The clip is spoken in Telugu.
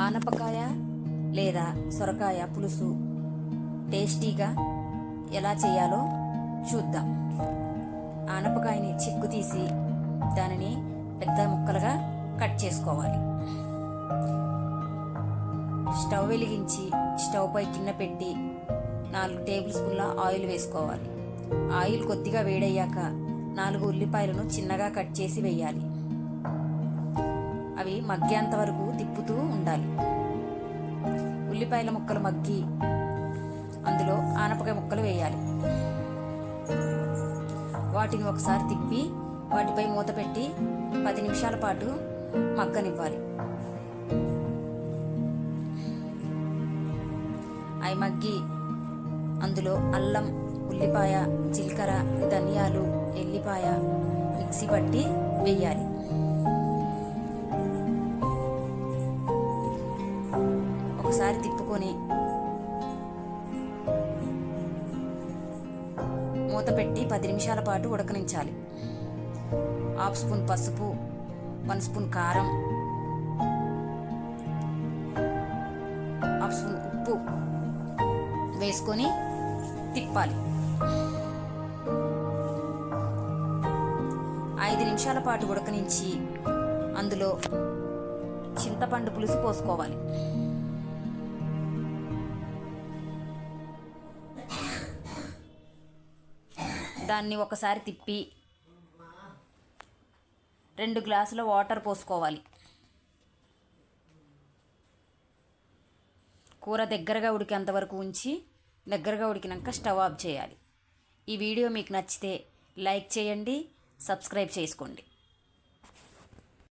ఆనపకాయ లేదా సొరకాయ పులుసు టేస్టీగా ఎలా చేయాలో చూద్దాం. ఆనపకాయని చిక్కు తీసి దానిని పెద్ద ముక్కలుగా కట్ చేసుకోవాలి. స్టవ్ వెలిగించి స్టవ్ పై గిన్నె పెట్టి నాలుగు టేబుల్ స్పూన్ల ఆయిల్ వేసుకోవాలి. ఆయిల్ కొద్దిగా వేడయ్యాక నాలుగు ఉల్లిపాయలను చిన్నగా కట్ చేసి వేయాలి. అవి మగ్గేంత వరకు తిప్పుతూ ఉండాలి. ఉల్లిపాయల ముక్కలు మగ్గి అందులో ఆనపకాయ ముక్కలు వేయాలి. వాటిని ఒకసారి తిప్పి వాటిపై మూత పెట్టి పది నిమిషాల పాటు మగ్గనివ్వాలి. అవి మగ్గి అందులో అల్లం ఉల్లిపాయ జీలకర్ర ధనియాలు ఎల్లిపాయ మిక్సీ పట్టి వేయాలి. ఒకసారి తిప్పుకొని మూత పెట్టి పది నిమిషాల పాటు ఉడకనించాలి. హాఫ్ స్పూన్ పసుపు వన్ స్పూన్ కారం హాఫ్ స్పూన్ ఉప్పు వేసుకొని తిప్పాలి. ఐదు నిమిషాల పాటు ఉడకనించి అందులో చింతపండు పులుసు పోసుకోవాలి. దాన్ని ఒకసారి తిప్పి రెండు గ్లాసుల వాటర్ పోసుకోవాలి. కూర దగ్గరగా ఉడికేంత వరకు ఉంచి దగ్గరగా ఉడికినాక స్టవ్ ఆఫ్ చేయాలి. ఈ వీడియో మీకు నచ్చితే లైక్ చేయండి సబ్స్క్రైబ్ చేసుకోండి.